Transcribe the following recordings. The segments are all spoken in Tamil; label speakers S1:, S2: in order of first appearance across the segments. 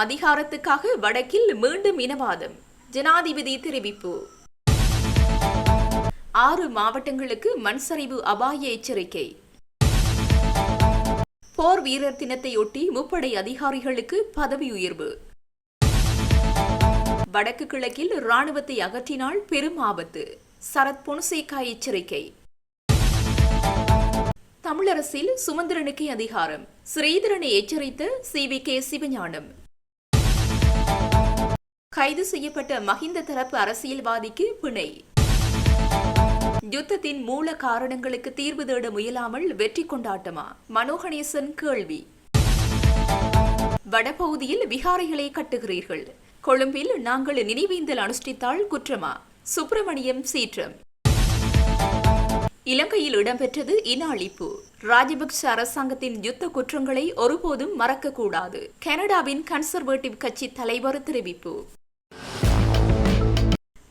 S1: அதிகாரத்துக்காக வடக்கில் மீண்டும் இனவாதம். ஜனாதிபதி தெரிவிப்பு. ஆறு மாவட்டங்களுக்கு மண்சரிவு அபாய எச்சரிக்கை. போர் வீரர் தினத்தையொட்டி முப்படை அதிகாரிகளுக்கு பதவி உயர்வு. வடக்கு கிழக்கில் ராணுவத்தை அகற்றினால் பெரும் ஆபத்து. சரத் பொன்சேகா எச்சரிக்கை. தமிழரசில் சுமந்திரனுக்கே அதிகாரம். ஸ்ரீதரனை எச்சரித்த சி வி கே சிவஞானம். கைது செய்யப்பட்ட மஹிந்த தரப்பு அரசியல்வாதிக்கு பிணை. யுத்தத்தின் மூல காரணங்களுக்கு தீர்வு தேட முயலாமல் வெற்றி கொண்டாட்டமா? மனோகணேசன் கேள்வி. வடபகுதியில் விகாரைகளை கட்டுகிறீர்கள். கொழும்பில் நாங்கள் நினைவேந்தல் அனுஷ்டித்தால் குற்றமா? சுப்பிரமணியம் சீற்றம். இலங்கையில் இடம்பெற்றது இன அழிப்பு ராஜபக்ஷ அரசாங்கத்தின் யுத்த குற்றங்களை ஒருபோதும் மறக்கக்கூடாது. கனடாவின் கன்சர்வேட்டிவ் கட்சி தலைவர் தெரிவிப்பு.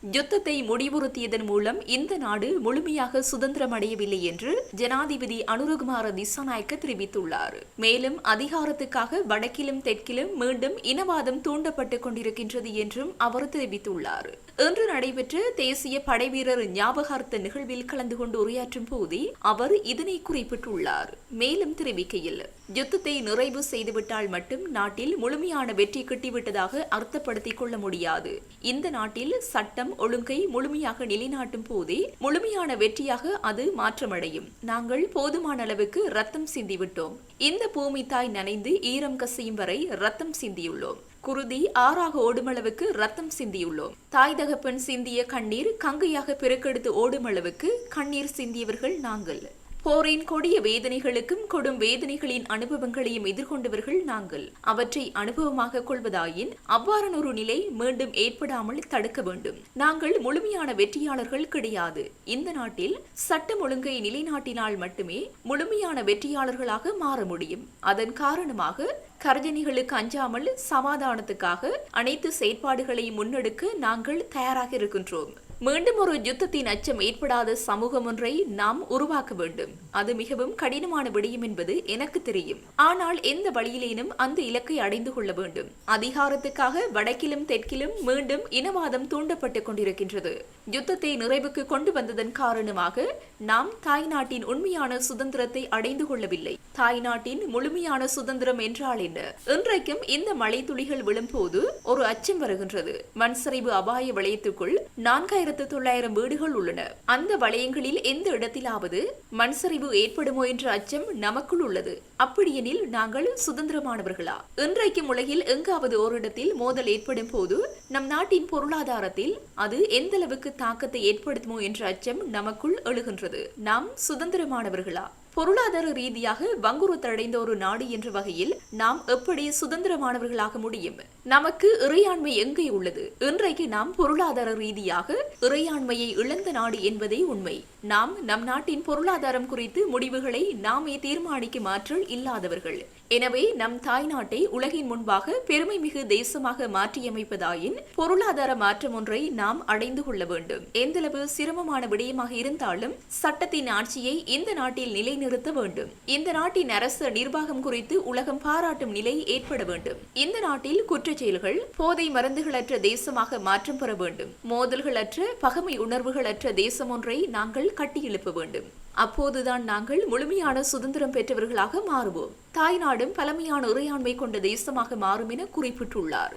S1: யுத்தத்தை முடிவுறுத்தியதன் மூலம் இந்த நாடு முழுமையாக சுதந்திரம் அடையவில்லை என்று ஜனாதிபதி அனுரகுமார திசாநாயக்க தெரிவித்துள்ளார். மேலும் அதிகாரத்துக்காக வடக்கிலும் தெற்கிலும் மீண்டும் இனவாதம் தூண்டப்பட்டுக் கொண்டிருக்கின்றது என்றும் அவர் தெரிவித்துள்ளார். இன்று நடைபெற்ற தேசிய படைவீரர் ஞாபகார்த்த நிகழ்வில் கலந்து கொண்டு உரையாற்றும் போதே அவர் இதனை குறிப்பிட்டுள்ளார். மேலும் தெரிவிக்கையில் யுத்தத்தை நிறைவு செய்துவிட்டால் மட்டும் நாட்டில் முழுமையான வெற்றி கிட்டிவிட்டதாக அர்த்தப்படுத்திக் கொள்ள முடியாது. இந்த நாட்டில் சட்டம் ஒழுங்கை முழுமையாக நிலைநாட்டும் போதே முழுமையான வெற்றியாக அது மாற்றமடையும். நாங்கள் போதுமான அளவுக்கு ரத்தம் சிந்திவிட்டோம். இந்த பூமி தாய் நனைந்து ஈரம் கசியும் வரை ரத்தம் சிந்தியுள்ளோம். குருதி ஆறாக ஓடுமளவுக்கு ரத்தம் சிந்தியுள்ளோம். தாய் தகப்பன் சிந்திய கண்ணீர் கங்கையாக பெருக்கெடுத்து ஓடுமளவுக்கு கண்ணீர் சிந்தியவர்கள் நாங்கள். போரின் கொடிய வேதனைகளுக்கும் கொடும் வேதனைகளின் அனுபவங்களையும் எதிர்கொண்டவர்கள் நாங்கள். அவற்றை அனுபவமாக கொள்வதாயின் அவ்வாறனொரு நிலை மீண்டும் ஏற்படாமல் தடுக்க வேண்டும். நாங்கள் முழுமையான வெற்றியாளர்கள் கிடையாது. இந்த நாட்டில் சட்டம் ஒழுங்கை நிலைநாட்டினால் மட்டுமே முழுமையான வெற்றியாளர்களாக மாற முடியும். அதன் காரணமாக கர்ஜனைகளுக்கு அஞ்சாமல் சமாதானத்துக்காக அனைத்து செயற்பாடுகளையும் முன்னெடுக்க நாங்கள் தயாராக இருக்கின்றோம். மீண்டும் ஒரு யுத்தத்தின் அச்சம் ஏற்படாத சமூகம் ஒன்றை நாம் உருவாக்க வேண்டும். அது மிகவும் கடினமான விடயம் என்பது எனக்கு தெரியும். ஆனால் எந்த வழியிலேனும் அந்த இலக்கை அடைந்து கொள்ள வேண்டும். அதிகாரத்துக்காக வடக்கிலும் தெற்கிலும் மீண்டும் இனவாதம் தூண்டப்பட்டுக் கொண்டிருக்கின்றது. யுத்தத்தை நிறைவுக்கு கொண்டு வந்ததன் காரணமாக நாம் தாய் நாட்டின் உண்மையான சுதந்திரத்தை அடைந்து கொள்ளவில்லை. தாய் நாட்டின் முழுமையான சுதந்திரம் என்றால் என்ன? இன்றைக்கும் இந்த மழை துளிகள் விழும்போது ஒரு அச்சம் வருகின்றது. மண்சரிவு அபாய வளையத்துக்குள் நான்காயிரம் ஆயிரத்து தொள்ளாயிரம் வீடுகள் உள்ளன. அந்த வளையங்களில் எந்த இடத்திலாவது மண் சரிவு ஏற்படுமோ என்ற அச்சம் நமக்குள் உள்ளது. அப்படியெனில் நாங்கள் சுதந்திரமானவர்களா? இன்றைக்கும் உலகில் எங்காவது ஓரிடத்தில் மோதல் ஏற்படும் போது நம் நாட்டின் பொருளாதாரத்தில் அது எந்த அளவுக்கு தாக்கத்தை ஏற்படுத்துமோ என்ற அச்சம் நமக்குள் எழுகின்றது. நாம் சுதந்திரமானவர்களா? பொருளாதார ரீதியாக வங்குறுத்தடைந்த ஒரு நாடு என்ற வகையில் நாம் எப்படி சுதந்திரமானவர்களாக முடியும்? நமக்கு இறையாண்மை எங்கே உள்ளது? இன்றைக்கு நாம் பொருளாதார ரீதியாக இறையாண்மையை இழந்த நாடு என்பதே உண்மை. நாம் நம் நாட்டின் பொருளாதாரம் குறித்து முடிவுகளை நாமே தீர்மானிக்கும் ஆற்றல் இல்லாதவர்கள். எனவே நம் தாய் நாட்டை உலகின் முன்பாக பெருமை மிகு தேசமாக மாற்றியமைப்பதாயின் பொருளாதார மாற்றம் ஒன்றை நாம் அடைந்து கொள்ள வேண்டும். எந்தளவு சிரமமான விடயமாக இருந்தாலும் சட்டத்தின் ஆட்சியை இந்த நாட்டில் நிலைநிறுத்த வேண்டும். இந்த நாட்டின் அரசு நிர்வாகம் குறித்து உலகம் பாராட்டும் நிலை ஏற்பட வேண்டும். இந்த நாட்டில் குற்றச்செயல்கள் போதை மருந்துகளற்ற தேசமாக மாற்றம் பெற வேண்டும். மோதல்களற்ற பகமை உணர்வுகளற்ற தேசம் ஒன்றை நாங்கள் கட்டியெழுப்ப வேண்டும். அப்போதுதான் நாங்கள் முழுமையான சுதந்திரம் பெற்றவர்களாக மாறுவோம். தாய்நாடும் பழமையான இறையாண்மை கொண்ட தேசமாக மாறும் என குறிப்பிட்டுள்ளார்.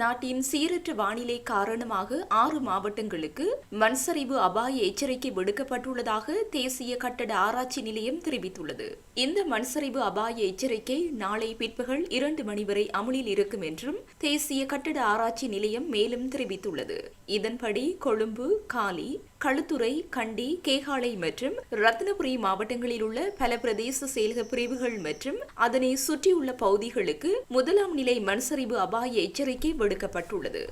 S1: நாட்டின் சீரற்ற வானிலை காரணமாக ஆறு மாவட்டங்களுக்கு மண்சரிவு அபாய எச்சரிக்கை விடுக்கப்பட்டுள்ளதாக தேசிய கட்டட ஆராய்ச்சி நிலையம் தெரிவித்துள்ளது. இந்த மண்சரிவு அபாய எச்சரிக்கை நாளை பிற்பகல் இரண்டு மணி வரை அமலில் இருக்கும் என்றும் தேசிய கட்டட ஆராய்ச்சி நிலையம் மேலும் தெரிவித்துள்ளது. இதன்படி கொழும்பு காலி களுத்துறை கண்டி கேகாலை மற்றும் ரத்னபுரி மாவட்டங்களில் உள்ள பல பிரதேச செயலக பிரிவுகள் மற்றும் அதனை சுற்றியுள்ள பகுதிகளுக்கு முதலாம் நிலை மண்சரிவு அபாய எச்சரிக்கை விடுக்கப்பட்டுள்ளது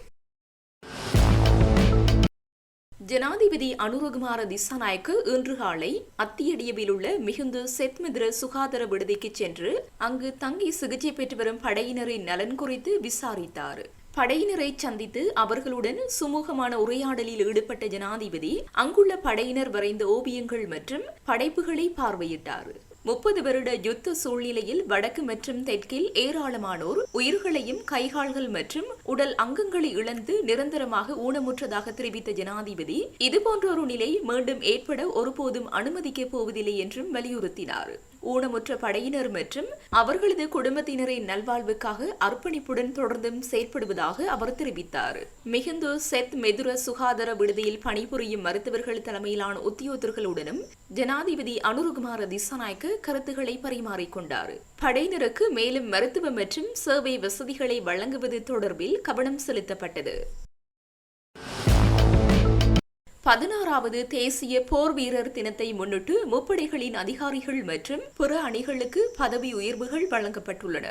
S1: ஜனாதிபதி அனுரகுமார திசாநாயக்கு இன்று காலை அத்தியடியவில் உள்ள மிகுந்து செத்மித்ர சுகாதார விடுதிக்கு சென்று அங்கு தங்கி சிகிச்சை பெற்று வரும் படையினரின் நலன் குறித்து விசாரித்தார். படையினரை சந்தித்து அவர்களுடன் சுமூகமான உரையாடலில் ஈடுபட்ட ஜனாதிபதி அங்குள்ள படையினர் வரைந்த ஓவியங்கள் மற்றும் படைப்புகளை பார்வையிட்டார். முப்பது வருட யுத்த சூழ்நிலையில் வடக்கு மற்றும் தெற்கில் ஏராளமானோர் உயிர்களையும் கைகால்கள் மற்றும் உடல் அங்கங்களை இழந்து நிரந்தரமாக ஊனமுற்றதாக தெரிவித்த ஜனாதிபதி இதுபோன்றொரு நிலை மீண்டும் ஏற்பட ஒருபோதும் அனுமதிக்கப் போவதில்லை என்றும் வலியுறுத்தினார். ஊனமுற்ற படையினர் மற்றும் அவர்களது குடும்பத்தினரின் நல்வாழ்வுக்காக அர்ப்பணிப்புடன் தொடர்ந்தும் செயற்படுவதாக அவர் தெரிவித்தார். மிகுந்து செத் மெதுர சுகாதார விடுதியில் பணிபுரியும் மருத்துவர்கள் தலைமையிலான உத்தியோகர்களுடனும் ஜனாதிபதி அனுருகுமார திசாநாயக்க கருத்துக்களை பரிமாறிக்கொண்டார் படையினருக்கு மேலும் மருத்துவ மற்றும் சேவை வசதிகளை வழங்குவது தொடர்பில் கவனம் செலுத்தப்பட்டது. பதினாறாவது தேசிய போர் வீரர் தினத்தை முன்னிட்டு முப்படைகளின் அதிகாரிகள் மற்றும் பிற அணிகளுக்கு பதவி உயர்வுகள் வழங்கப்பட்டுள்ளன.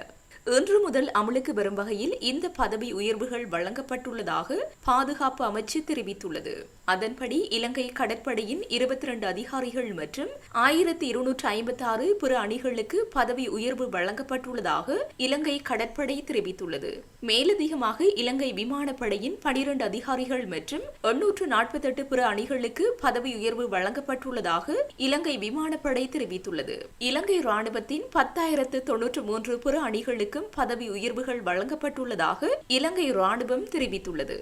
S1: இன்று முதல் அமலுக்கு வரும் வகையில் இந்த பதவி உயர்வுகள் வழங்கப்பட்டுள்ளதாக பாதுகாப்பு அமைச்சு தெரிவித்துள்ளது. அதன்படி இலங்கை கடற்படையின் இருபத்தி இரண்டு அதிகாரிகள் மற்றும் ஆயிரத்தி இருநூற்று ஐம்பத்தி ஆறு பிற அணிகளுக்கு பதவி உயர்வு வழங்கப்பட்டுள்ளதாக இலங்கை கடற்படை தெரிவித்துள்ளது. மேலதிகமாக இலங்கை விமானப்படையின் பனிரண்டு அதிகாரிகள் மற்றும் எண்ணூற்று நாற்பத்தி எட்டு பிற அணிகளுக்கு பதவி உயர்வு வழங்கப்பட்டுள்ளதாக இலங்கை விமானப்படை தெரிவித்துள்ளது. இலங்கை ராணுவத்தின் பத்தாயிரத்து தொன்னூற்று மூன்று பிற அணிகளுக்கு அணிகளுக்கும் பதவி உயர்வுகள் வழங்கப்பட்டுள்ளதாக இலங்கை ராணுவம் தெரிவித்துள்ளது.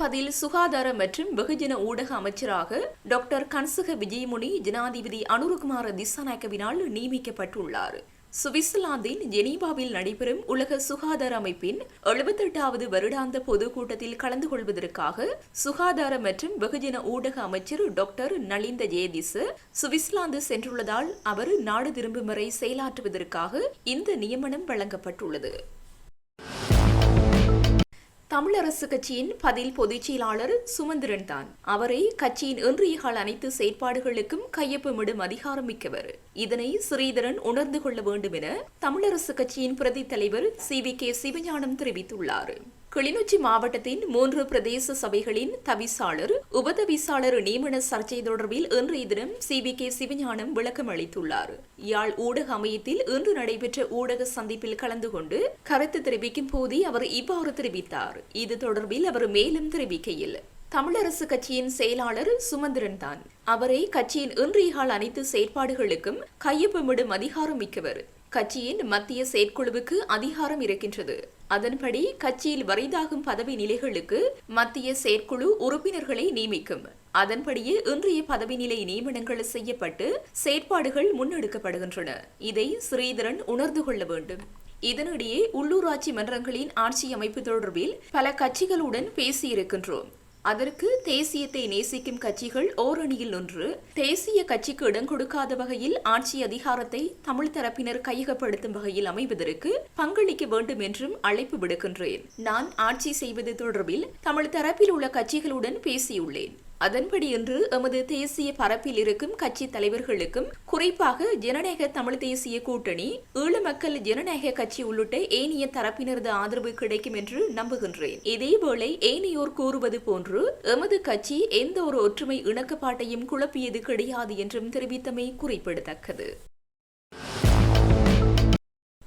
S1: பதில் சுகாதார மற்றும் வெகுஜன ஊடக அமைச்சராக டாக்டர் கன்சக விஜயமுனி ஜனாதிபதி அனுருகுமார திசாநாயக்கவினால் நியமிக்கப்பட்டுள்ளார். சுவிட்சர்லாந்தின் ஜெனீவாவில் நடைபெறும் உலக சுகாதார அமைப்பின் எழுபத்தெட்டாவது வருடாந்த பொதுக்கூட்டத்தில் கலந்து கொள்வதற்காக சுகாதார மற்றும் வெகுஜன ஊடக அமைச்சர் டாக்டர் நலிந்த ஜெயதிஸ் சுவிட்சர்லாந்து சென்றுள்ளதால் அவர் நாடு திரும்பும் வரை செயலாற்றுவதற்காக இந்த நியமனம் வழங்கப்பட்டுள்ளது. தமிழரசு கட்சியின் பதில் பொதுச் செயலாளர் சுமந்திரன் தான். அவரை கட்சியின் இன்றைய அனைத்து செயற்பாடுகளுக்கும் கையொப்பமிடும் அதிகாரம் மிக்கவர். இதனை ஸ்ரீதரன் உணர்ந்து கொள்ள வேண்டும் என தமிழரசு கட்சியின் பிரதி தலைவர் சி வி கே சிவஞானம் தெரிவித்துள்ளார். கிளிநொச்சி மாவட்டத்தின் மூன்று பிரதேச சபைகளின் தவிசாளர் உபதவிசாளர் நியமன சர்ச்சை தொடர்பில் இன்றைய தினம் சி வி கே சிவஞானம் விளக்கம் அளித்துள்ளார். யாழ் ஊடக அமையத்தில் இன்று நடைபெற்ற ஊடக சந்திப்பில் கலந்து கொண்டு கருத்து தெரிவிக்கும் போதே அவர் இவ்வாறு தெரிவித்தார். இது தொடர்பில் அவர் மேலும் தெரிவிக்கையில் தமிழரசு கட்சியின் செயலாளர் சுமந்திரன் தான். அவரை கட்சியின் இன்றைய கால அனைத்து செயற்பாடுகளுக்கும் கையொப்பமிடும் அதிகாரம் மிக்கவர். கட்சியின் மத்திய செயற்குழுவுக்கு அதிகாரம் இருக்கின்றது. அதன்படி கட்சியில் வரைதாகும் பதவி நிலைகளுக்கு மத்திய செயற்குழு உறுப்பினர்களை நியமிக்கும். அதன்படியே இன்றைய பதவி நிலை நியமனங்கள் செய்யப்பட்டு செயற்பாடுகள் முன்னெடுக்கப்படுகின்றன. இதை ஸ்ரீதரன் உணர்ந்து கொள்ள வேண்டும். இதனிடையே உள்ளூராட்சி மன்றங்களின் ஆட்சி அமைப்பு தொடர்பில் பல கட்சிகளுடன் பேசியிருக்கின்றோம். அதற்கு தேசியத்தை நேசிக்கும் கட்சிகள் ஓரணியில் ஒன்று தேசிய கட்சிக்கு இடம் கொடுக்காத வகையில் ஆட்சி அதிகாரத்தை தமிழ் தரப்பினர் கையகப்படுத்தும் வகையில் அமைவதற்கு பங்களிக்க வேண்டும் என்றும் அழைப்பு விடுக்கின்றேன். நான் ஆட்சி செய்வது தொடர்பில் தமிழ் தரப்பில் உள்ள கட்சிகளுடன் பேசியுள்ளேன். அதன்படி இன்று எமது தேசிய பரப்பில் இருக்கும் கட்சி தலைவர்களுக்கும் குறிப்பாக ஜனநாயக தமிழ் தேசிய கூட்டணி ஈழ மக்கள் ஜனநாயக கட்சி உள்ளிட்ட ஏனைய தரப்பினரது ஆதரவு கிடைக்கும் என்று நம்புகின்றேன். இதேவேளை ஏனையோர் கூறுவது போன்று எமது கட்சி எந்த ஒரு ஒற்றுமை இணக்கப்பாட்டையும் குழப்பியது கிடையாது என்றும் தெரிவித்தமை குறிப்பிடத்தக்கது.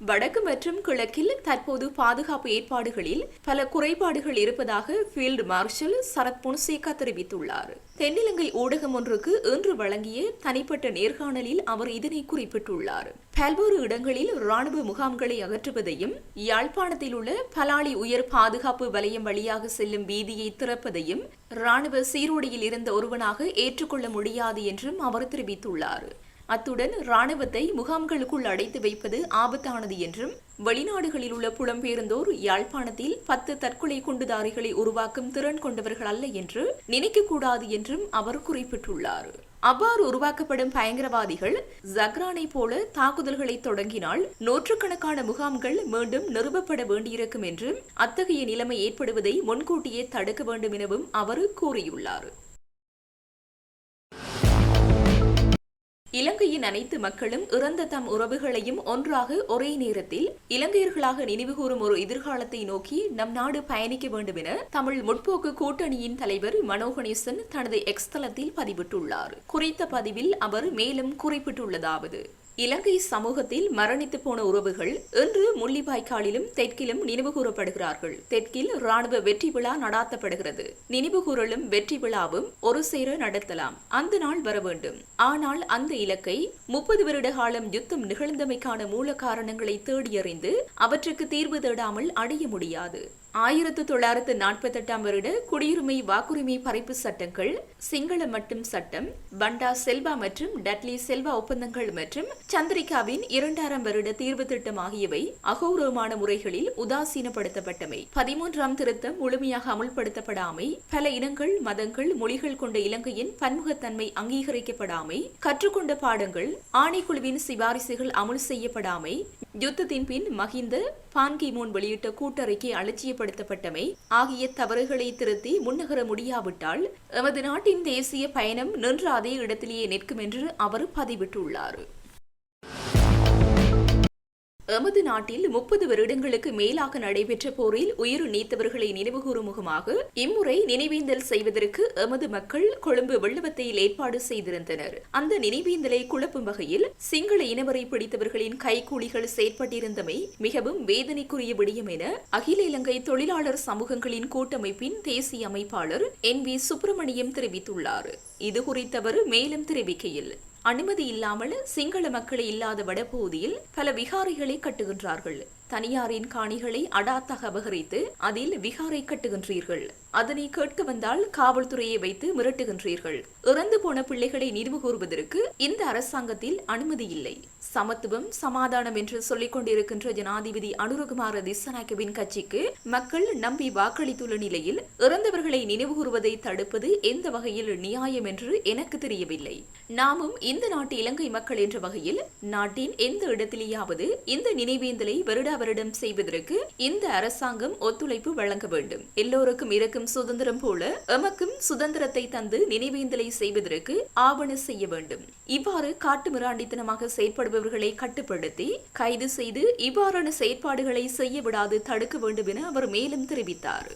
S1: வடக்கு மற்றும் கிழக்கில் தற்போது பாதுகாப்பு ஏற்பாடுகளில் பல குறைபாடுகள் இருப்பதாக ஃபீல்டு மார்ஷல் சரத் பொன்சேகா தெரிவித்துள்ளார். தென்னிலங்கை ஊடகம் ஒன்றுக்கு இன்று வழங்கிய தனிப்பட்ட நேர்காணலில் அவர் இதனை குறிப்பிட்டுள்ளார். பல்வேறு இடங்களில் ராணுவ முகாம்களை அகற்றுவதையும் யாழ்ப்பாணத்தில் உள்ள பலாலி உயர் பாதுகாப்பு வலயம் வழியாக செல்லும் வீதியை திறப்பதையும் ராணுவ சீரோடியில் இருந்த ஒருவனாக ஏற்றுக்கொள்ள முடியாது என்றும் அவர் தெரிவித்துள்ளார். அத்துடன் ராணுவத்தை முகாம்களுக்குள் அடைத்து வைப்பது ஆபத்தானது என்றும் வெளிநாடுகளில் உள்ள புலம்பெயர்ந்தோர் யாழ்ப்பாணத்தில் பத்து தற்கொலை குண்டுதாரிகளை உருவாக்கும் திறன் கொண்டவர்கள் அல்ல என்று நினைக்கக்கூடாது என்றும் அவர் குறிப்பிட்டுள்ளார். அவ்வாறு உருவாக்கப்படும் பயங்கரவாதிகள் ஜக்ரானை போல தாக்குதல்களை தொடங்கினால் நூற்றுக்கணக்கான முகாம்கள் மீண்டும் நிறுவப்பட வேண்டியிருக்கும் என்றும் அத்தகைய நிலைமை ஏற்படுவதை முன்கூட்டியே தடுக்க வேண்டும் எனவும் அவர் கூறியுள்ளார். இலங்கையின் அனைத்து மக்களும் இறந்த தம் உறவுகளையும் ஒன்றாக ஒரே நேரத்தில் இலங்கையர்களாக நினைவுகூரும் ஒரு எதிர்காலத்தை நோக்கி நம் நாடு பயணிக்க வேண்டும் என தமிழ் முற்போக்கு கூட்டணியின் தலைவர் மனோகணேசன் தனது எக்ஸ்தலத்தில் பதிவிட்டுள்ளார். குறித்த பதிவில் அவர் மேலும் குறிப்பிட்டுள்ளதாவது. இலங்கை சமூகத்தில் மரணித்து போன உறவுகள் இன்று முள்ளிவாய்க்காலிலும் தெற்கிலும் நினைவுகூரப்படுகிறார்கள் தெற்கில் ராணுவ வெற்றி விழா நடாத்தப்படுகிறது. நினைவுகூரலும் வெற்றி விழாவும் ஒரு சேர நடத்தலாம். அந்த நாள் வர வேண்டும். ஆனால் அந்த இலக்கை முப்பது வருட காலம் யுத்தம் நிகழ்ந்தமைக்கான மூல காரணங்களை தேடியறிந்து அவற்றுக்கு தீர்வு தேடாமல் அடைய முடியாது. ஆயிரத்து தொள்ளாயிரத்து நாற்பத்தெட்டாம் வருட குடியுரிமை வாக்குரிமை பறிப்பு சட்டங்கள் சிங்கள மட்டும் சட்டம் பண்டா செல்வா மற்றும் டட்லி செல்வா ஒப்பந்தங்கள் மற்றும் சந்திரிகாவின் இரண்டாயிரம் வருட தீர்வு திட்டம் ஆகியவை அகௌரவமான முறைகளில் உதாசீனப்படுத்தப்பட்டமை. பதிமூன்றாம் திருத்தம் முழுமையாக அமுல்படுத்தப்படாமை பல இனங்கள் மதங்கள் மொழிகள் கொண்ட இலங்கையின் பன்முகத்தன்மை அங்கீகரிக்கப்படாமை கற்றுக்கொண்ட பாடங்கள் ஆணைக்குழுவின் சிபாரிசுகள் அமுல் செய்யப்படாமை யுத்தத்தின் பின் மஹிந்த பான்கி மூன் வெளியிட்ட கூட்டறிக்கை அலட்சியப்படுத்தப்பட்டமை ஆகிய தவறுகளை திருத்தி முன்னகர முடியாவிட்டால் எமது நாட்டின் தேசிய பயணம் நின்ற அதே இடத்திலேயே நிற்கும் என்று அவர் பதிவிட்டுள்ளார். எமது நாட்டில் முப்பது வருடங்களுக்கு மேலாக நடைபெற்ற போரில் உயிர் நீத்தவர்களை நினைவுகூறும் முகமாக இம்முறை நினைவேந்தல் செய்வதற்கு எமது மக்கள் கொழும்பு வெள்ளவத்தையில் ஏற்பாடு செய்திருந்தனர். அந்த நினைவேந்தலை குழப்பும் வகையில் சிங்கள இனவரை பிடித்தவர்களின் கைக்கூலிகள் செயற்பட்டிருந்தமை மிகவும் வேதனைக்குரிய விடயம் என அகில இலங்கை தொழிலாளர் சமூகங்களின் கூட்டமைப்பின் தேசிய அமைப்பாளர் என் வி சுப்பிரமணியம் தெரிவித்துள்ளார். இது குறித்தவர் மேலும் தெரிவிக்கையில் அனுமதி இல்லாமல் சிங்கள மக்களை இல்லாத வடபகுதியில் பல விகாரைகளை கட்டுகின்றார்கள். தனியாரின் காணிகளை அடாத்தாக அபகரித்து அதில் விகாரை கட்டுகின்றீர்கள். அதனை கேட்க வந்தால் காவல்துறையை வைத்து மிரட்டுகின்றீர்கள். இறந்து போன பிள்ளைகளை நினைவு கூறுவதற்கு இந்த அரசாங்கத்தில் அனுமதி இல்லை. சமத்துவம் சமாதானம் என்று சொல்லிக் கொண்டிருக்கின்ற ஜனாதிபதி அனுரகுமார திசநாயக்கவின் கட்சிக்கு மக்கள் நம்பி வாக்களித்துள்ள நிலையில் இறந்தவர்களை நினைவுகூறுவதை தடுப்பது எந்த வகையில் நியாயம் என்று எனக்கு தெரியவில்லை. நாமும் இந்த நாட்டு இலங்கை மக்கள் என்ற வகையில் நாட்டின் எந்த இடத்திலேயாவது இந்த நினைவேந்தலை வருடா வருடம் செய்வதற்கு இந்த அரசாங்கம் ஒத்துழைப்பு வழங்க வேண்டும். எல்லோருக்கும் இருக்கும் சுதந்திரம் போல எமக்கும் சுதந்திரத்தை தந்து நினைவேந்தலை செய்வதற்கு ஆவண செய்ய வேண்டும். இவ்வாறு காட்டுமிராண்டித்தனமாக செய்பவர்களை கட்டுப்படுத்தி கைது செய்து இவ்வாறான செயற்பாடுகளை செய்ய விடாது தடுக்க வேண்டும் என அவர் மேலும் தெரிவித்தார்.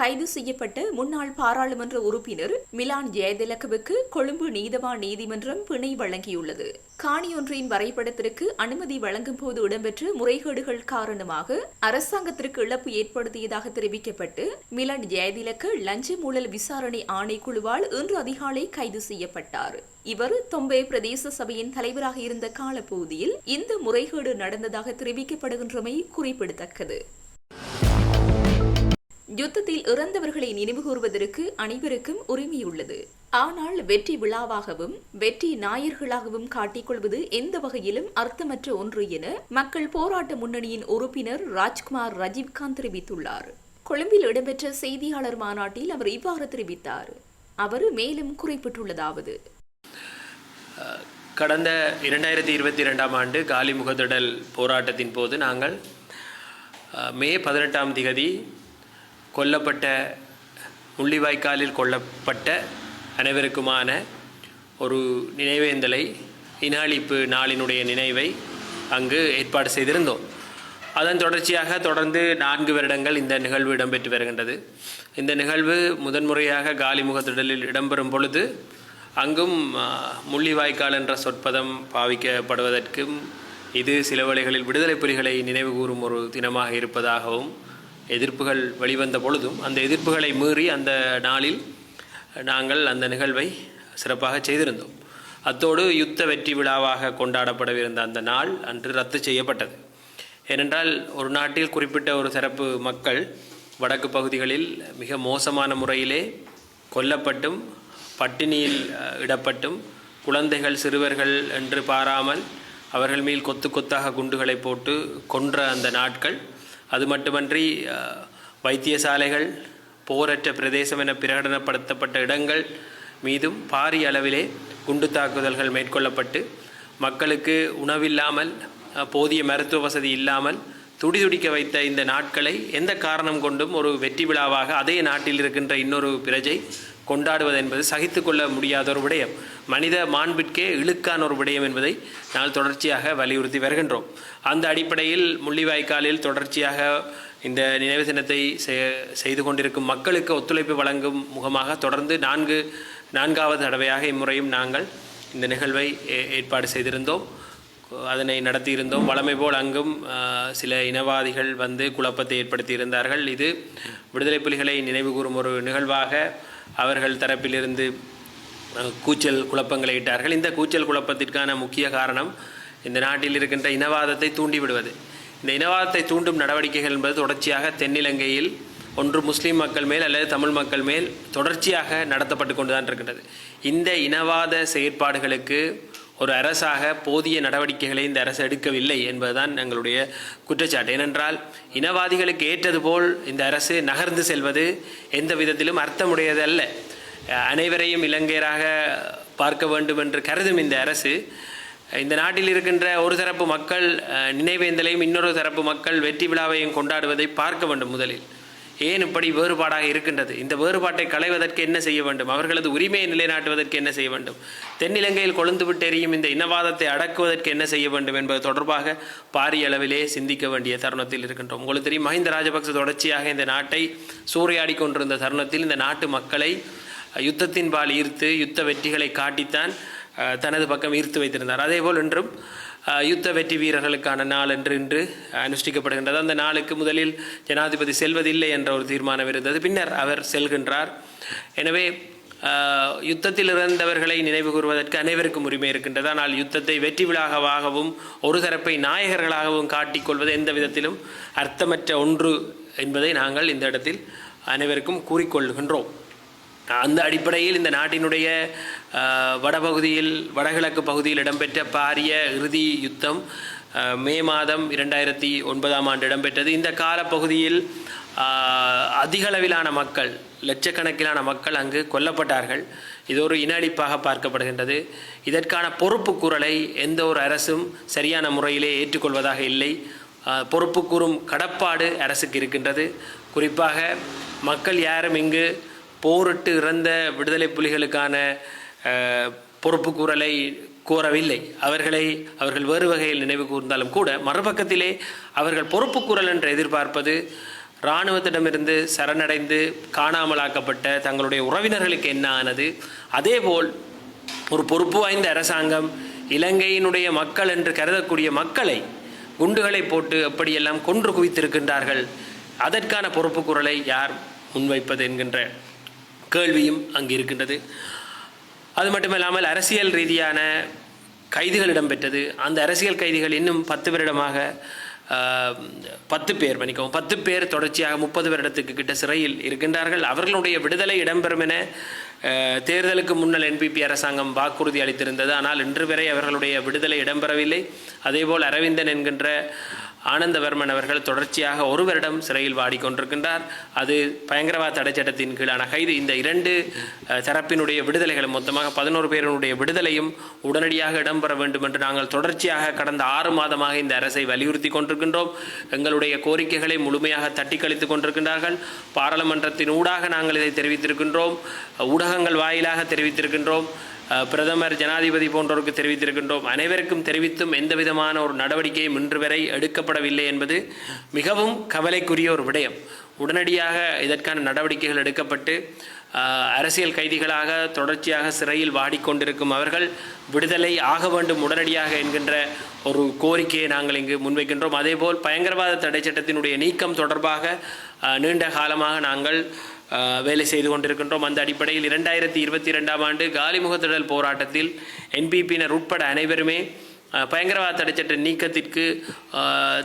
S1: கைது செய்யப்பட்ட முன்னாள் பாராளுமன்ற உறுப்பினர் மிலான் ஜெயதிலகவுக்கு கொழும்பு நீதவான் நீதிமன்றம் பிணை வழங்கியுள்ளது. காணியொன்றின் வரைபடத்திற்கு அனுமதி வழங்கும் போது இடம்பெற்ற முறைகேடுகள் காரணமாக அரசாங்கத்திற்கு இழப்பு ஏற்படுத்தியதாக தெரிவிக்கப்பட்டு மிலன் ஜெயதிலக்கு லஞ்ச ஊழல் விசாரணை ஆணைக்குழுவால் இன்று அதிகாலை கைது செய்யப்பட்டார். இவர் தொம்பே பிரதேச சபையின் தலைவராக இருந்த காலப்பகுதியில் இந்த முறைகேடு நடந்ததாக தெரிவிக்கப்படுகின்றமை குறிப்பிடத்தக்கது. யுத்தத்தில் இறந்தவர்களை நினைவுகூர்வதற்கு அனைவருக்கும் உரிமையுள்ளது. ஆனால் வெற்றி விழாவாகவும் வெற்றி நாயர்களாகவும் காட்டிக்கொள்வது எந்த வகையிலும் அர்த்தமற்ற ஒன்று என மக்கள் போராட்ட முன்னணியின் உறுப்பினர் ராஜ்குமார் ரஜீவ்காந்த் தெரிவித்துள்ளார். கொழும்பில் இடம்பெற்ற செய்தியாளர் மாநாட்டில் அவர் இவ்வாறு தெரிவித்தார். அவர் மேலும் குறிப்பிட்டுள்ளதாவது.
S2: கடந்த இரண்டாயிரத்தி இருபத்தி ரெண்டாம் ஆண்டு காலி முகத்திடல் போராட்டத்தின் போது நாங்கள் மே பதினெட்டாம் திகதி கொல்லப்பட்ட முள்ளிவாய்க்காலில் கொல்லப்பட்ட அனைவருக்குமான ஒரு நினைவேந்தலை இனாளிப்பு நாளினுடைய நினைவை அங்கு ஏற்பாடு செய்திருந்தோம். அதன் தொடர்ச்சியாக தொடர்ந்து நான்கு வருடங்கள் இந்த நிகழ்வு இடம்பெற்று வருகின்றது. இந்த நிகழ்வு முதன்முறையாக காலிமுகத்திடலில் இடம்பெறும் பொழுது அங்கும் முள்ளிவாய்க்கால் என்ற சொற்பதம் பாவிக்கப்படுவதற்கும் இது சில வேளைகளில் விடுதலை புலிகளை நினைவு கூறும் ஒரு தினமாக இருப்பதாகவும் எதிர்ப்புகள் வெளிவந்த பொழுதும் அந்த எதிர்ப்புகளை மீறி அந்த நாளில் நாங்கள் அந்த நிகழ்வை சிறப்பாக செய்திருந்தோம். அத்தோடு யுத்த வெற்றி விழாவாக கொண்டாடப்படவிருந்த அந்த நாள் அன்று ரத்து செய்யப்பட்டது. ஏனென்றால் ஒரு நாட்டில் குறிப்பிட்ட ஒரு சிறப்பு மக்கள் வடக்கு பகுதிகளில் மிக மோசமான முறையிலே கொல்லப்பட்டும் பட்டினியில் இடப்பட்டும் குழந்தைகள் சிறுவர்கள் என்று பாராமல் அவர்கள் மேல் கொத்து கொத்தாக குண்டுகளை போட்டு கொன்ற அந்த நாட்கள் அது மட்டுமன்றி வைத்தியசாலைகள் போரற்ற பிரதேசம் என பிரகடனப்படுத்தப்பட்ட இடங்கள் மீதும் பாரிய அளவிலே குண்டு தாக்குதல்கள் மேற்கொள்ளப்பட்டு மக்களுக்கு உணவில்லாமல் போதிய மருத்துவ வசதி இல்லாமல் துடிதுடிக்க வைத்த இந்த நாட்களை எந்த காரணம் கொண்டும் ஒரு வெற்றி விழாவாக அதே நாட்டில் இருக்கின்ற இன்னொரு பிரஜை கொண்டாடுவது என்பது சகித்து கொள்ள முடியாத ஒரு விடயம். மனித மாண்பிற்கே இழுக்கான ஒரு விடயம் என்பதை நாங்கள் தொடர்ச்சியாக வலியுறுத்தி வருகின்றோம். அந்த அடிப்படையில் முள்ளிவாய்க்காலில் தொடர்ச்சியாக இந்த நினைவு தினத்தை செ- செய்து கொண்டிருக்கும் மக்களுக்கு ஒத்துழைப்பு வழங்கும் முகமாக தொடர்ந்து நான்கு நான்காவது தடவையாக இம்முறையும் நாங்கள் இந்த நிகழ்வை ஏ- ஏற்பாடு செய்திருந்தோம். அதனை நடத்தியிருந்தோம். வளமை போல் அங்கும் சில இனவாதிகள் வந்து குழப்பத்தை ஏற்படுத்தியிருந்தார்கள். இது விடுதலை புலிகளை நினைவுகூரும் ஒரு நிகழ்வாக அவர்கள் தரப்பிலிருந்து கூச்சல் குழப்பங்களை இட்டார்கள். இந்த கூச்சல் குழப்பத்திற்கான முக்கிய காரணம் இந்த நாட்டில் இருக்கின்ற இனவாதத்தை தூண்டிவிடுவது. இந்த இனவாதத்தை தூண்டும் நடவடிக்கைகள் என்பது தொடர்ச்சியாக தென்னிலங்கையில் ஒன்று முஸ்லீம் மக்கள் மேல் அல்லது தமிழ் மக்கள் மேல் தொடர்ச்சியாக நடத்தப்பட்டு கொண்டுதான் இருக்கின்றது. இந்த இனவாத செயற்பாடுகளுக்கு ஒரு அரசாக போதிய நடவடிக்கைகளை இந்த அரசு எடுக்கவில்லை என்பதுதான் எங்களுடைய குற்றச்சாட்டு. ஏனென்றால் இனவாதிகளுக்கு ஏற்றது போல் இந்த அரசு நகர்ந்து செல்வது எந்த விதத்திலும் அர்த்தமுடையதல்ல. அனைவரையும் இலங்கையராக பார்க்க வேண்டும் என்று கருதும் இந்த அரசு இந்த நாட்டில் இருக்கின்ற ஒரு தரப்பு மக்கள் நினைவேந்தலையும் இன்னொரு தரப்பு மக்கள் வெற்றி விழாவையும் கொண்டாடுவதை பார்க்க வேண்டும் முதலில். ஏன் இப்படி வேறுபாடாக இருக்கின்றது? இந்த வேறுபாட்டை களைவதற்கு என்ன செய்ய வேண்டும்? அவர்களது உரிமையை நிலைநாட்டுவதற்கு என்ன செய்ய வேண்டும்? தென்னிலங்கையில் கொழுந்து எரியும் இந்த இனவாதத்தை அடக்குவதற்கு என்ன செய்ய வேண்டும் என்பது தொடர்பாக பாரிய அளவிலே சிந்திக்க வேண்டிய தருணத்தில் இருக்கின்றோம். உங்களுக்கு தெரியும் மஹிந்த ராஜபக்ச தொடர்ச்சியாக இந்த நாட்டை சூறையாடி கொண்டிருந்த தருணத்தில் இந்த நாட்டு மக்களை யுத்தத்தின் பால் ஈர்த்து யுத்த வெற்றிகளை காட்டித்தான் தனது பக்கம் ஈர்த்து வைத்திருந்தார். அதேபோல் இன்றும் என்றும் யுத்த வெற்றி வீரர்களுக்கான நாள் என்று இன்று அனுஷ்டிக்கப்படுகின்றது. அந்த நாளுக்கு முதலில் ஜனாதிபதி செல்வதில்லை என்ற ஒரு தீர்மானம் இருந்தது. பின்னர் அவர் செல்கின்றார். எனவே யுத்தத்தில் இறந்தவர்களை நினைவு கூறுவதற்கு அனைவருக்கும் உரிமை இருக்கின்றது. ஆனால் யுத்தத்தை வெற்றி விழாவாகவும் ஒரு தரப்பை நாயகர்களாகவும் காட்டிக்கொள்வது எந்த விதத்திலும் அர்த்தமற்ற ஒன்று என்பதை நாங்கள் இந்த இடத்தில் அனைவருக்கும் கூறிக்கொள்கின்றோம் அந்த அடிப்படையில் இந்த நாட்டினுடைய வடபகுதியில் வடகிழக்கு பகுதியில் இடம்பெற்ற பாரிய இறுதி யுத்தம் மே மாதம் இரண்டாயிரத்தி ஒன்பதாம் ஆண்டு இடம்பெற்றது. இந்த காலப்பகுதியில் அதிகளவிலான மக்கள் லட்சக்கணக்கிலான மக்கள் அங்கு கொல்லப்பட்டார்கள். இது ஒரு இனஅழிப்பாக பார்க்கப்படுகின்றது. இதற்கான பொறுப்பு கூறலை எந்த ஒரு அரசும் சரியான முறையிலே ஏற்றுக்கொள்வதாக இல்லை. பொறுப்பு கூறும் கடப்பாடு அரசுக்கு இருக்கின்றது. குறிப்பாக மக்கள் யாரும் இங்கு போரிட்டு இறந்த விடுதலை புலிகளுக்கான பொறுப்பு கூறலை கூறவில்லை. அவர்களை அவர்கள் வேறு வகையில் நினைவு கூர்ந்தாலும் கூட மறுபக்கத்திலே அவர்கள் பொறுப்பு கூறல் என்று எதிர்பார்ப்பது இராணுவத்திடமிருந்து சரணடைந்து காணாமலாக்கப்பட்ட தங்களுடைய உறவினர்களுக்கு என்ன ஆனது? அதேபோல் ஒரு பொறுப்பு வாய்ந்த அரசாங்கம் இலங்கையினுடைய மக்கள் என்று கருதக்கூடிய மக்களை குண்டுகளை போட்டு அப்படியெல்லாம் கொன்று குவித்திருக்கின்றார்கள்? அதற்கான பொறுப்பு குரலை யார் முன்வைப்பது என்கின்ற கேள்வியும் அங்கு இருக்கின்றது. அது மட்டுமில்லாமல் அரசியல் ரீதியான கைதுகள் இடம்பெற்றது. அந்த அரசியல் கைதிகள் இன்னும் பத்து வருடமாக பத்து பேர் மன்னிக்கவும் பத்து பேர் தொடர்ச்சியாக முப்பது வருடத்துக்கு கிட்ட சிறையில் இருக்கின்றார்கள். அவர்களுடைய விடுதலை இடம்பெறும் என தேர்தலுக்கு முன்னல் என்பிபி அரசாங்கம் வாக்குறுதி அளித்திருந்தது. ஆனால் இன்று வரை அவர்களுடைய விடுதலை இடம்பெறவில்லை. அதேபோல் அரவிந்தன் என்கின்ற ஆனந்தவர்மன் அவர்கள் தொடர்ச்சியாக ஒரு வருடம் சிறையில் வாடிக்கொண்டிருக்கின்றார். அது பயங்கரவாத தடை சட்டத்தின் கீழான கைது. இந்த இரண்டு தரப்பினுடைய விடுதலைகளும் மொத்தமாக பதினோரு பேருடைய விடுதலையும் உடனடியாக இடம்பெற வேண்டும் என்று நாங்கள் தொடர்ச்சியாக கடந்த ஆறு மாதமாக இந்த அரசை வலியுறுத்தி கொண்டிருக்கின்றோம். எங்களுடைய கோரிக்கைகளை முழுமையாக தட்டி கழித்துக் கொண்டிருக்கின்றார்கள். பாராளுமன்றத்தின் ஊடாக நாங்கள் இதை தெரிவித்திருக்கின்றோம். ஊடகங்கள் வாயிலாக தெரிவித்திருக்கின்றோம். பிரதமர் ஜனாதிபதி போன்றோருக்கு தெரிவித்திருக்கின்றோம். அனைவருக்கும் தெரிவித்தும் எந்தவிதமான ஒரு நடவடிக்கையும் இன்று வரை எடுக்கப்படவில்லை என்பது மிகவும் கவலைக்குரிய ஒரு விடயம். உடனடியாக இதற்கான நடவடிக்கைகள் எடுக்கப்பட்டு அரசியல் கைதிகளாக தொடர்ச்சியாக சிறையில் வாடிக்கொண்டிருக்கும் அவர்கள் விடுதலை ஆக வேண்டும் உடனடியாக என்கின்ற ஒரு கோரிக்கையை நாங்கள் இங்கு முன்வைக்கின்றோம். அதேபோல் பயங்கரவாத தடை சட்டத்தினுடைய நீக்கம் தொடர்பாக நீண்ட காலமாக நாங்கள் வேலை செய்து கொண்டிருக்கின்றோம். அந்த அடிப்படையில் இரண்டாயிரத்தி இருபத்தி ரெண்டாம் ஆண்டு காலிமுகத்திடல் போராட்டத்தில் என்பிபியினர் உட்பட அனைவருமே பயங்கரவாத தடைச்சட்ட நீக்கத்திற்கு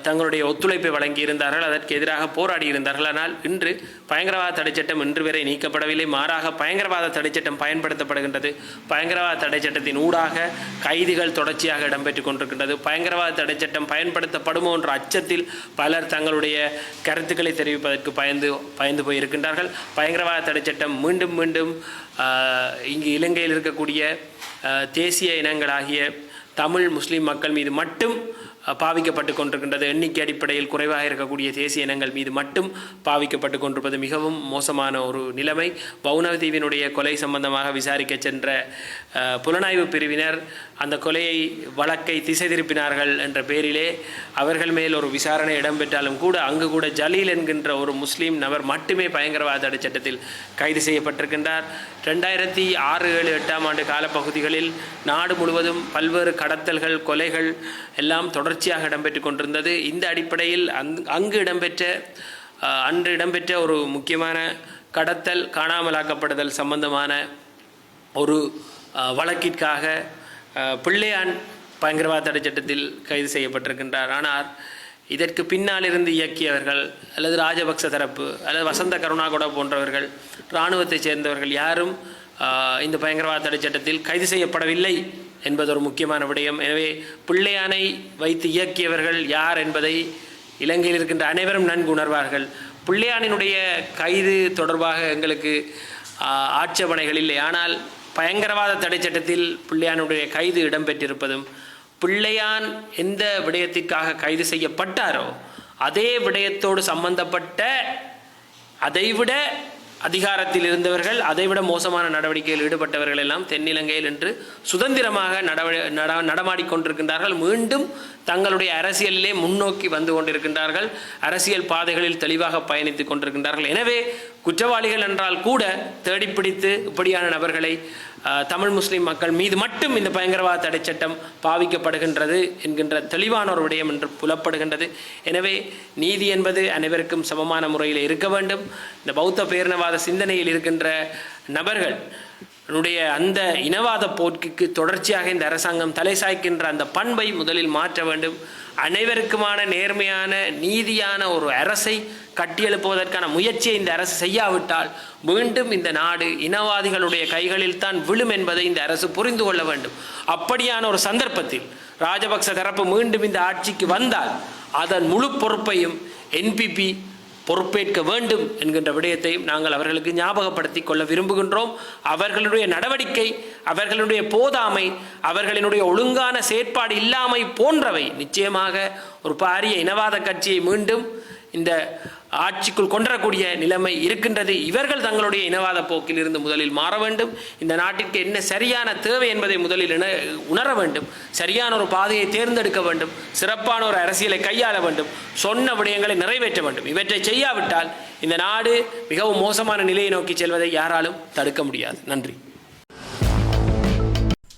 S2: தங்களுடைய ஒத்துழைப்பை வழங்கியிருந்தார்கள். அதற்கு எதிராக போராடி இருந்தார்கள் ஆனால் இன்று பயங்கரவாத தடைச்சட்டம் இன்று வரை நீக்கப்படவில்லை. மாறாக பயங்கரவாத தடைச்சட்டம் பயன்படுத்தப்படுகின்றது. பயங்கரவாத தடைச்சட்டத்தின் ஊடாக கைதிகள் தொடர்ச்சியாக இடம்பெற்றுக் கொண்டிருக்கின்றது. பயங்கரவாத தடைச்சட்டம் பயன்படுத்தப்படுமோ என்ற அச்சத்தில் பலர் தங்களுடைய கருத்துக்களை தெரிவிப்பதற்கு பயந்து பயந்து போயிருக்கின்றார்கள். பயங்கரவாத தடைச்சட்டம் மீண்டும் மீண்டும் இங்கு இலங்கையில் இருக்கக்கூடிய தேசிய இனங்களாகிய தமிழ் முஸ்லீம் மக்கள் மீது மட்டும் பாவிக்கப்பட்டு கொண்டிருக்கின்றது. எண்ணிக்கை அடிப்படையில் குறைவாக இருக்கக்கூடிய தேசிய இனங்கள் மீது மட்டும் பாவிக்கப்பட்டு கொண்டிருப்பது மிகவும் மோசமான ஒரு நிலைமை. பவுனதீவினுடைய கொலை சம்பந்தமாக விசாரிக்க சென்ற புலனாய்வு பிரிவினர் அந்த கொலையை வழக்கை திசை திருப்பினார்கள் என்ற பேரிலே அவர்கள் மேல் ஒரு விசாரணை இடம்பெற்றாலும் கூட அங்கு கூட ஜலீல் என்கின்ற ஒரு முஸ்லீம் நபர் மட்டுமே பயங்கரவாத தடை சட்டத்தில் கைது செய்யப்பட்டிருக்கின்றார். ரெண்டாயிரத்தி ஆறு ஏழு எட்டாம் ஆண்டு காலப்பகுதிகளில் நாடு முழுவதும் பல்வேறு கடத்தல்கள் கொலைகள் எல்லாம் தொடர்ச்சியாக இடம்பெற்று கொண்டிருந்தது. இந்த அடிப்படையில் அங் அங்கு இடம்பெற்ற அன்று இடம்பெற்ற ஒரு முக்கியமான கடத்தல் காணாமலாக்கப்படுதல் சம்பந்தமான ஒரு வழக்கிற்காக பிள்ளையான் பயங்கரவாத தடை சட்டத்தில் கைது செய்யப்பட்டிருக்கின்றார். ஆனால் இதற்கு பின்னாலிருந்து இயக்கியவர்கள் அல்லது ராஜபக்ச தரப்பு அல்லது வசந்த கருணாகொட போன்றவர்கள் இராணுவத்தைச் சேர்ந்தவர்கள் யாரும் இந்த பயங்கரவாத தடை சட்டத்தில் கைது செய்யப்படவில்லை என்பது ஒரு முக்கியமான விடயம். எனவே பிள்ளையானை வைத்து இயக்கியவர்கள் யார் என்பதை இலங்கையில் இருக்கின்ற அனைவரும் நன்கு உணர்வார்கள். பிள்ளையானினுடைய கைது தொடர்பாக எங்களுக்கு ஆட்சேபனைகள் இல்லை. ஆனால் பயங்கரவாத தடை சட்டத்தில் பிள்ளையானுடைய கைது இடம்பெற்றிருப்பதும் பிள்ளையான் எந்த விடயத்திற்காக கைது செய்யப்பட்டாரோ அதே விடயத்தோடு சம்பந்தப்பட்ட அதைவிட அதிகாரத்தில் இருந்தவர்கள் அதைவிட மோசமான நடவடிக்கையில் ஈடுபட்டவர்கள் எல்லாம் தென்னிலங்கையில் என்று சுதந்திரமாக நடவடி நட நடமாடிக்கொண்டிருக்கின்றார்கள் மீண்டும் தங்களுடைய அரசியலிலே முன்னோக்கி வந்து கொண்டிருக்கின்றார்கள். அரசியல் பாதைகளில் தெளிவாக பயணித்துக் கொண்டிருக்கின்றார்கள். எனவே குற்றவாளிகள் என்றால் கூட தேடிப்பிடித்து இப்படியான நபர்களை தமிழ் முஸ்லீம் மக்கள் மீது மட்டும் இந்த பயங்கரவாத தடை சட்டம் பாவிக்கப்படுகின்றது என்கின்ற தெளிவான ஒரு விடயம் என்று புலப்படுகின்றது. எனவே நீதி என்பது அனைவருக்கும் சமமான முறையில் இருக்க வேண்டும். இந்த பௌத்த பேரினவாத சிந்தனையில் இருக்கின்ற நபர்கள் னுடைய அந்த இனவாத போக்கிற்கு தொடர்ச்சியாக இந்த அரசாங்கம் தலை சாய்க்கின்ற அந்த பண்பை முதலில் மாற்ற வேண்டும். அனைவருக்குமான நேர்மையான நீதியான ஒரு அரசை கட்டியெழுப்புவதற்கான முயற்சியை இந்த அரசு செய்யாவிட்டால் மீண்டும் இந்த நாடு இனவாதிகளுடைய கைகளில் தான் விழும் என்பதை இந்த அரசு புரிந்து கொள்ள வேண்டும். அப்படியான ஒரு சந்தர்ப்பத்தில் ராஜபக்ச தரப்பு மீண்டும் இந்த ஆட்சிக்கு வந்தால் அதன் முழு பொறுப்பையும் என்பிபி பொறுப்பேற்க வேண்டும் என்கின்ற விடயத்தையும் நாங்கள் அவர்களுக்கு ஞாபகப்படுத்தி கொள்ள விரும்புகின்றோம். அவர்களுடைய நடவடிக்கை அவர்களுடைய போதாமை அவர்களினுடைய ஒழுங்கான செயற்பாடு இல்லாமை போன்றவை நிச்சயமாக ஒரு பாரிய இனவாத கட்சியை மீண்டும் இந்த ஆட்சிக்குள் கொண்டரக்கூடிய நிலைமை இருக்கின்றது. இவர்கள் தங்களுடைய இனவாத போக்கில் இருந்து முதலில் மாற வேண்டும். இந்த நாட்டிற்கு என்ன சரியான தேவை என்பதை முதலில் உணர வேண்டும். சரியான ஒரு பாதையை தேர்ந்தெடுக்க வேண்டும். சிறப்பான ஒரு அரசியலை கையாள வேண்டும். சொன்ன விடயங்களை நிறைவேற்ற வேண்டும். இவற்றை செய்யாவிட்டால் இந்த நாடு மிகவும் மோசமான நிலையை நோக்கி செல்வதை யாராலும் தடுக்க முடியாது. நன்றி.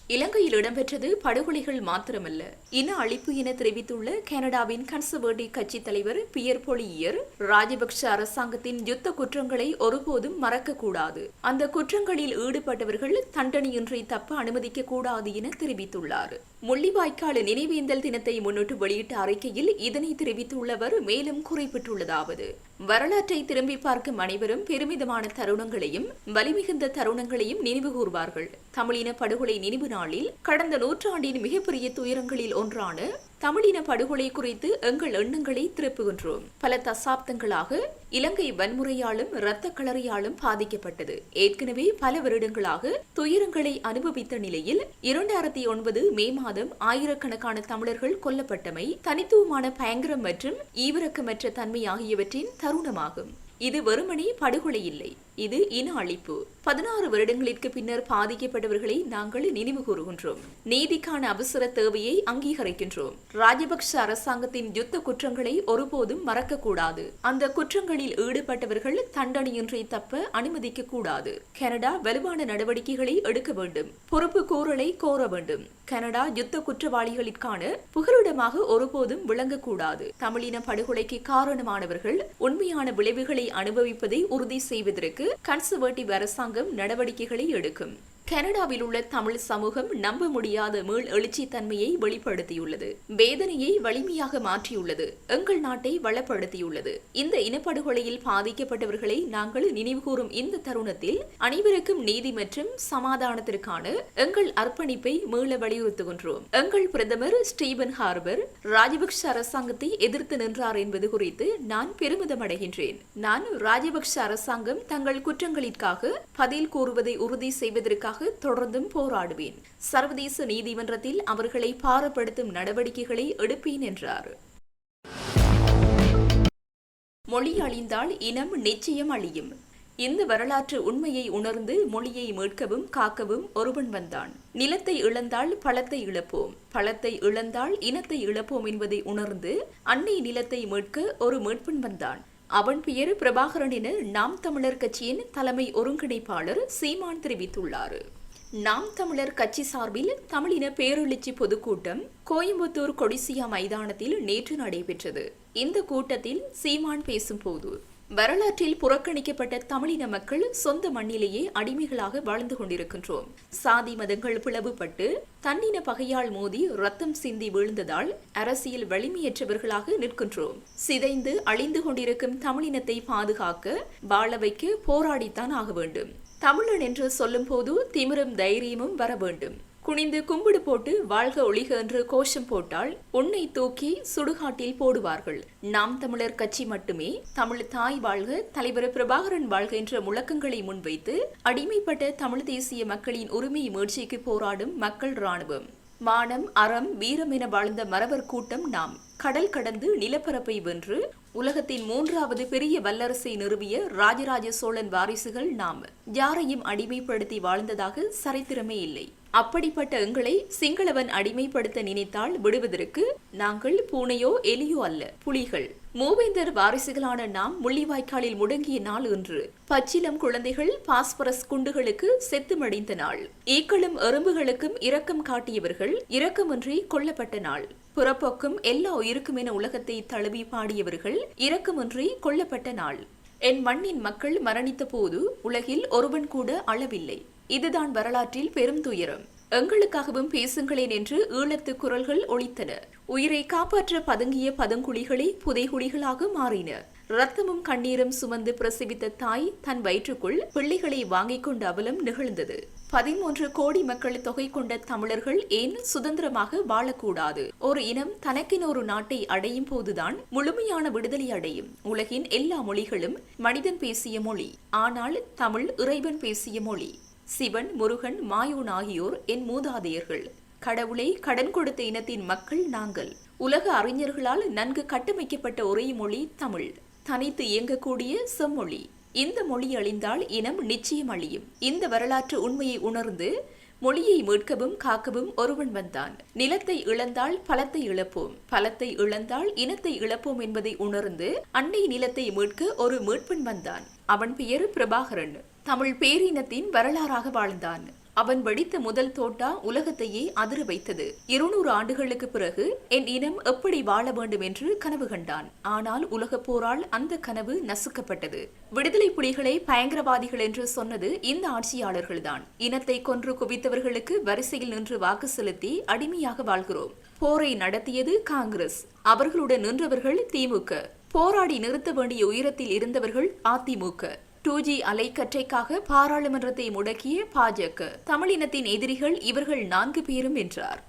S1: இலங்கையில் இடம்பெற்றது படுகொலைகள் மாத்திரமல்ல. இன அழிப்பு என தெரிவித்துள்ள கனடாவின் கன்சர்வேட்டிவ் கட்சி தலைவர் பியர் பொலியர் ராஜபக்ஷ அரசாங்கத்தின் யுத்த குற்றங்களை ஒருபோதும் மறக்கக்கூடாது. அந்த குற்றங்களில் ஈடுபட்டவர்கள் தண்டனையின்றி தப்ப அனுமதிக்க கூடாது என தெரிவித்துள்ளார். முள்ளிவாய்க்கால் நினைவேந்தல் தினத்தை முன்னிட்டு வெளியிட்ட அறிக்கையில் இதனை தெரிவித்துள்ளவர் மேலும் குறிப்பிட்டுள்ளதாவது. வரலாற்றை திரும்பி பார்க்கும் அனைவரும் பெருமிதமான தருணங்களையும் வலிமிகுந்த தருணங்களையும் நினைவு கூர்வார்கள். தமிழின படுகொலை நினைவு நாளில் கடந்த நூற்றாண்டின் மிகப்பெரிய துயரங்களில் ஒன்றான தமிழின படுகொலை குறித்து எங்கள் எண்ணங்களை திருப்புகின்றோம். பல தசாப்தங்களாக இலங்கை வன்முறையாலும் இரத்த களறியாலும் பாதிக்கப்பட்டது. ஏற்கனவே பல வருடங்களாக துயரங்களை அனுபவித்த நிலையில் இரண்டாயிரத்தி ஒன்பது மே மாதம் ஆயிரக்கணக்கான தமிழர்கள் கொல்லப்பட்டமை தனித்துவமான பயங்கரம் மற்றும் ஈவிரக்கமற்ற தன்மை ஆகியவற்றின் தருணமாகும். இது வெறுமனே படுகொலை இல்லை. இது இன அழிப்பு. பதினாறு வருடங்களிற்கு பின்னர் பாதிக்கப்பட்டவர்களை நாங்கள் நினைவு கூறுகின்றோம். நீதிக்கான அவசர தேவையை அங்கீகரிக்கின்றோம். ராஜபக்ஷ அரசாங்கத்தின் யுத்த குற்றங்களை ஒருபோதும் மறக்கக்கூடாது. அந்த குற்றங்களில் ஈடுபட்டவர்கள் தண்டனையின்றி தப்ப அனுமதிக்க கூடாது கனடா வலுவான நடவடிக்கைகளை எடுக்க வேண்டும். பொறுப்பு கூறலை கோர வேண்டும். கனடா யுத்த குற்றவாளிகளுக்கான புகலிடமாக ஒருபோதும் விளங்கக்கூடாது. தமிழின படுகொலைக்கு காரணமானவர்கள் உண்மையான விளைவுகளை அனுபவிப்பதை உறுதி செய்வதற்கு கன்சர்வேட்டிவ் அரசாங்கம் நடவடிக்கைகளை எடுக்கும். கனடாவில் உள்ள தமிழ் சமூகம் நம்ப முடியாத மீள் எழுச்சி தன்மையை வெளிப்படுத்தியுள்ளது. வேதனையை வலிமையாக மாற்றியுள்ளது. எங்கள் நாட்டை வளப்படுத்தியுள்ளது. இந்த இனப்படுகொலையில் பாதிக்கப்பட்டவர்களை நாங்கள் நினைவுகூரும் இந்த தருணத்தில் அனைவருக்கும் நீதி மற்றும் சமாதானத்திற்கான எங்கள் அர்ப்பணிப்பை மீள வலியுறுத்துகின்றோம். எங்கள் பிரதமர் ஸ்டீபன் ஹார்பர் ராஜபக்ஷ அரசாங்கத்தை எதிர்த்து நின்றார் என்பது குறித்து நான் பெருமிதம் அடைகின்றேன் நான் ராஜபக்ஷ அரசாங்கம் தங்கள் குற்றங்களிற்காக பதில் கூறுவதை உறுதி செய்வதற்காக எதிராக தொடர்ந்தும் போராடுவேன். சர்வதேச நீதிமன்றத்தில் அவர்களை பாரப்படுத்தும் நடவடிக்கைகளை எடுப்பேன் என்றார். மொழி அழிந்தால் இனம் நிச்சயம் அழியும். இந்த வரலாற்று உண்மையை உணர்ந்து மொழியை மீட்கவும் காக்கவும் ஒருவன் வந்தான். நிலத்தை இழந்தால் பழத்தை இழப்போம். பழத்தை இழந்தால் இனத்தை இழப்போம் என்பதை உணர்ந்து அன்னை நிலத்தை மீட்க ஒரு மீட்பன் வந்தான். அவன் பெயர் பிரபாகரன் என நாம் தமிழர் கட்சியின் தலைமை ஒருங்கிணைப்பாளர் சீமான் தெரிவித்துள்ளார். நாம் தமிழர் கட்சி சார்பில் தமிழின பேரெழுச்சி பொதுக்கூட்டம் கோயம்புத்தூர் கொடிசியா மைதானத்தில் நேற்று நடைபெற்றது. இந்த கூட்டத்தில் சீமான் பேசும்போது வரலாற்றில் புறக்கணிக்கப்பட்ட தமிழின மக்கள் சொந்த மண்ணிலேயே அடிமைகளாக வாழ்ந்து கொண்டிருக்கின்றோம். சாதி மதங்கள் பிளவுபட்டு தன்னின பகையால் மோதி ரத்தம் சிந்தி வீழ்ந்ததால் அரசியல் வலிமையற்றவர்களாக நிற்கின்றோம். சிதைந்து அழிந்து கொண்டிருக்கும் தமிழினத்தை பாதுகாக்க வாழ வைக்க போராடித்தான் ஆக வேண்டும். தமிழன் என்று சொல்லும்போது திமிரும் தைரியமும் வர வேண்டும். குனிந்து கும்பிடு போட்டு வாழ்க ஒளிக என்று கோஷம் போட்டால் உன்னை தூக்கி சுடுகாட்டில் போடுவார்கள். நாம் தமிழர் கட்சி மட்டுமே தமிழ் தாய் வாழ்க தலைவர் பிரபாகரன் வாழ்க என்ற முழக்கங்களை முன்வைத்து அடிமைப்பட்ட தமிழ் தேசிய மக்களின் உரிமை முயற்சிக்கு போராடும் மக்கள் ராணுவம் மானம் அறம் வீரம் என வாழ்ந்த மறவர் கூட்டம் நாம். கடல் கடந்து நிலப்பரப்பை வென்று உலகத்தின் மூன்றாவது பெரிய வல்லரசை நிறுவிய ராஜராஜ சோழன் வாரிசுகள் நாம் யாரையும் அடிமைப்படுத்தி வாழ்ந்ததாக சரித்திரமே இல்லை. அப்படிப்பட்ட எங்களை சிங்களவன் அடிமைப்படுத்த நினைத்தால் விடுவதற்கு நாங்கள் பூனையோ எலியோ அல்ல புலிகள். மூவேந்தர் வாரிசுகளான நாம் முள்ளிவாய்க்காலில் முடங்கிய நாள் என்று பச்சிலம் குழந்தைகள் பாஸ்பரஸ் குண்டுகளுக்கு செத்து மடிந்த நாள். ஈக்களும் எறும்புகளுக்கும் இரக்கம் காட்டியவர்கள் இரக்கமின்றி கொல்லப்பட்ட நாள். புறப்போக்கும் எல்லா உயிருக்கும் என உலகத்தை தழுவி பாடியவர்கள் இரக்கமின்றி கொல்லப்பட்ட நாள். என் மண்ணின் மக்கள் மரணித்த போது உலகில் ஒருவன் கூட அளவில்லை. இதுதான் வரலாற்றில் பெரும் துயரம். எங்களுக்காகவும் பேசுங்களேன் என்று ஈழத்து குரல்கள் ஒழித்தன உயிரை காப்பாற்ற பதுங்கிய பதங்குழிகளே புதைகுழிகளாக மாறின. ரத்தமும் கண்ணீரும் சுமந்து பிரசவித்த தாய் தன் வயிற்றுக்குள் பிள்ளைகளை வாங்கிக் கொண்ட அவலம் நிகழ்ந்தது. பதிமூன்று கோடி மக்கள் தொகை கொண்ட தமிழர்கள் ஏன் சுதந்திரமாக வாழக்கூடாது? ஒரு இனம் தனக்கின் ஒரு நாட்டை அடையும் போதுதான் முழுமையான விடுதலை அடையும். உலகின் எல்லா மொழிகளும் மனிதன் பேசிய மொழி. ஆனால் தமிழ் இறைவன் பேசிய மொழி. சிவன் முருகன் மாயோன் ஆகியோர் என் மூதாதையர்கள். கடவுளை கடன் கொடுத்த இனத்தின் மக்கள் நாங்கள். உலக அறிஞர்களால் நன்கு கட்டமைக்கப்பட்ட ஒரே மொழி தமிழ். தனித்து இயங்கக்கூடிய செம்மொழி. இந்த மொழி அழிந்தால் இனம் நிச்சயம் அழியும். இந்த வரலாற்று உண்மையை உணர்ந்து மொழியை மீட்கவும் காக்கவும் ஒருவன் வந்தான். நிலத்தை இழந்தால் பலத்தை இழப்போம். பலத்தை இழந்தால் இனத்தை இழப்போம் என்பதை உணர்ந்து அன்னை நிலத்தை மீட்க ஒரு மீட்பன் வந்தான். அவன் பெயர் பிரபாகரன். தமிழ் பேரினத்தின் வரலாறாக வாழ்ந்தான். அவன் வெடித்த முதல் தோட்டா உலகத்தையே அதிர வைத்தது. இருநூறு ஆண்டுகளுக்கு பிறகு என் இனம் எப்படி வாழ வேண்டும் என்று கனவு கண்டான். ஆனால் உலக போரால் அந்த கனவு நசுக்கப்பட்டது. விடுதலை புலிகளை பயங்கரவாதிகள் என்று சொன்னது இந்த ஆட்சியாளர்கள்தான். இனத்தை கொன்று குவித்தவர்களுக்கு வரிசையில் நின்று வாக்கு செலுத்தி அடிமையாக வாழ்கிறோம். போரை நடத்தியது காங்கிரஸ். அவர்களுடன் நின்றவர்கள் திமுக போராடி நிறுத்த வேண்டிய உயரத்தில் இருந்தவர்கள் அதிமுக டூ ஜி அலைக்கற்றைக்காக பாராளுமன்றத்தை முடக்கிய பாஜக. தமிழினத்தின் எதிரிகள் இவர்கள் நான்கு பேரும் என்றார்